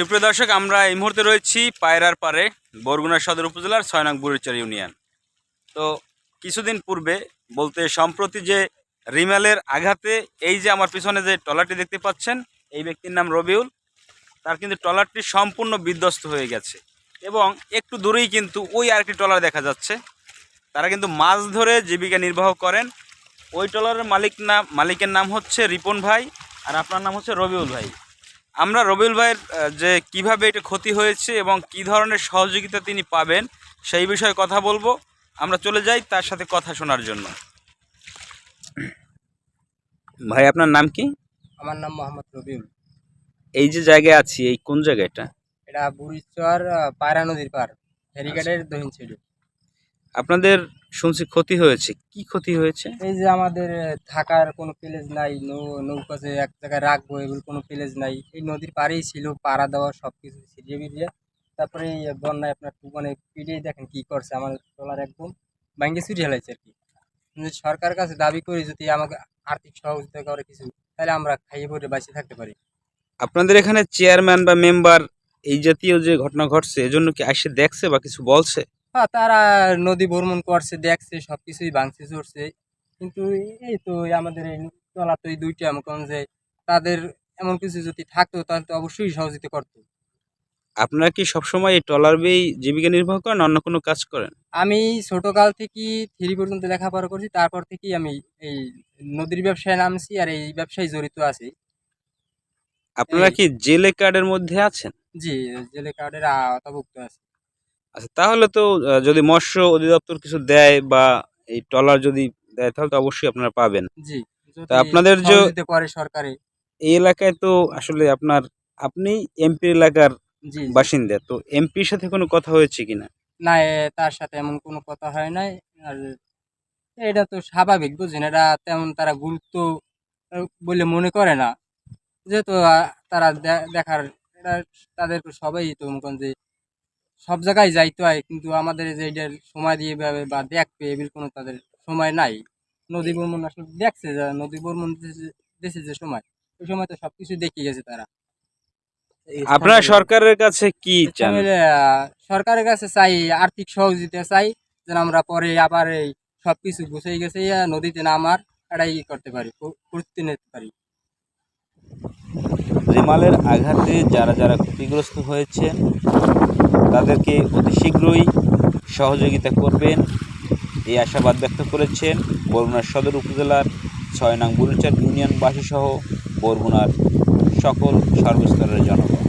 সুপ্রিয় দর্শক, আমরা এই মুহূর্তে রয়েছি পায়রার পারে বরগুনা সদর উপজেলার ছয় নং বুড়িচর ইউনিয়ন। তো কিছুদিন পূর্বে বলতে সম্প্রতি যে রিমেলের আঘাতে এই যে আমার পিছনে যে ট্রলারটি দেখতে পাচ্ছেন, এই ব্যক্তির নাম রবিউল, তার কিন্তু ট্রলারটি সম্পূর্ণ বিধ্বস্ত হয়ে গেছে এবং একটু দূরেই কিন্তু ওই আরেকটি ট্রলার দেখা যাচ্ছে। তারা কিন্তু মাছ ধরে জীবিকা নির্বাহ করেন। ওই ট্রলারের মালিক নাম মালিকের নাম হচ্ছে রিপন ভাই আর আপনার নাম হচ্ছে রবিউল ভাই। আমরা রবিউল ভাইয়ের যে কীভাবে এটা ক্ষতি হয়েছে এবং কি ধরনের সহযোগিতা তিনি পাবেন সেই বিষয়ে কথা বলব। আমরা চলে যাই তার সাথে কথা শোনার জন্য। ভাই আপনার নাম কি? আমার নাম মোহাম্মদ রবিউল। এই যে জায়গায় আছি এই কোন জায়গাটা এটা? বুড়িচর পায়রা নদীর পার ফেরিঘাটের দক্ষিণ সাইডে। আপনাদের শুনছি ক্ষতি হয়েছে। কি ক্ষতি হয়েছে? এই যে আমাদের থাকার কোনো প্লেস নাই নৌকা যে এক জায়গায় রাখব এগুলো কোনো প্লেস নাই। এই নদীর পাড়েই ছিল পাড়া দেওয়া সব কিছু ছিটিয়ে মিলিয়ে তারপরে এই বন্যায় আপনার মানে পিটিয়ে দেখেন কি করছে আমার ট্রলার একদম ব্যাঙ্গে ছুটি হেলাইছে আর কি। কিন্তু সরকারের কাছে দাবি করি যদি আমাকে আর্থিক সহযোগিতা করে কিছু তাহলে আমরা খাইয়ে পরে বাঁচিয়ে থাকতে পারি। আপনাদের এখানে চেয়ারম্যান বা মেম্বার এই জাতীয় যে ঘটনা ঘটছে এজন্য কি এসে দেখছে বা কিছু বলছে? হ্যাঁ তারা নদী ভ্রমণ করছে দেখছে সব কিছুই ভাঙছে চড়ছে। কিন্তু এই তো আমাদের এই তলা তো এই দুইটা এমন যে তাদের এমন কিছু যদি থাকতো তাহলে তো অবশ্যই সহযোগিতা করতো। আপনারা কি সবসময় এই ট্রলার বেই জীবিকা নির্বাহ করেন অন্য কোনো কাজ করেন? আমি ছোটকাল থেকে থ্রি পর্যন্ত লেখাপড়া করছি তারপর থেকেই আমি এই নদীর ব্যবসায় নামছি আর এই ব্যবসায় জড়িত আছি। আপনারা কি জেলে কার্ডের মধ্যে আছেন? জি জেলে কার্ডের আওতাভুক্ত আছে। আচ্ছা তাহলে তো যদি মৎস্য অধিদপ্তর কিছু দেয় বা এই ট্রলার যদি দেয় তাহলে তো অবশ্যই আপনারা পাবেন। জি তা আপনাদের যে- করে সরকারে। এই এলাকায় তো আসলে আপনার আপনি এমপি এলাকার। বাসিন্দা তো এমপির সাথে কোনো কথা হয়েছে কিনা? না তার সাথে এমন কোনো কথা হয় নাই। আর এটা তো স্বাভাবিক বুঝেন এটা তেমন তারা গুরুত্ব বলে মনে করে না। যেহেতু তারা দেখার এটা তাদের সবাই তো মনে করেন যে সব জায়গায় যাইতে হয় কিন্তু আমাদের যে এটার সময় দিয়ে ভাবে বা দেখবে এগুলো কোনো তাদের সময় নাই। নদী ভ্রমণ আসলে দেখছে যে নদী ভ্রমণ দেশে- যে সময় ওই সময় তো সবকিছু দেখে গেছে তারা। আপনারা সরকারের কাছে কি চান? সরকারের কাছে চাই আর্থিক সহযোগিতা চাই যেন আমরা পরে আবার এই সবকিছু গুছিয়ে গেছে নদীতে নামার একটা ই করতে পারি করতে নিতে পারি। রেমালের আঘাতে যারা যারা ক্ষতিগ্রস্ত হয়েছেন তাদেরকে অতি শীঘ্রই সহযোগিতা করবেন। এই আশাবাদ ব্যক্ত করেছেন বরগুনার সদর উপজেলার ছয় নং বুলুচার ইউনিয়নবাসী সহ বরগুনার সকল সর্বস্তরের জনগণ।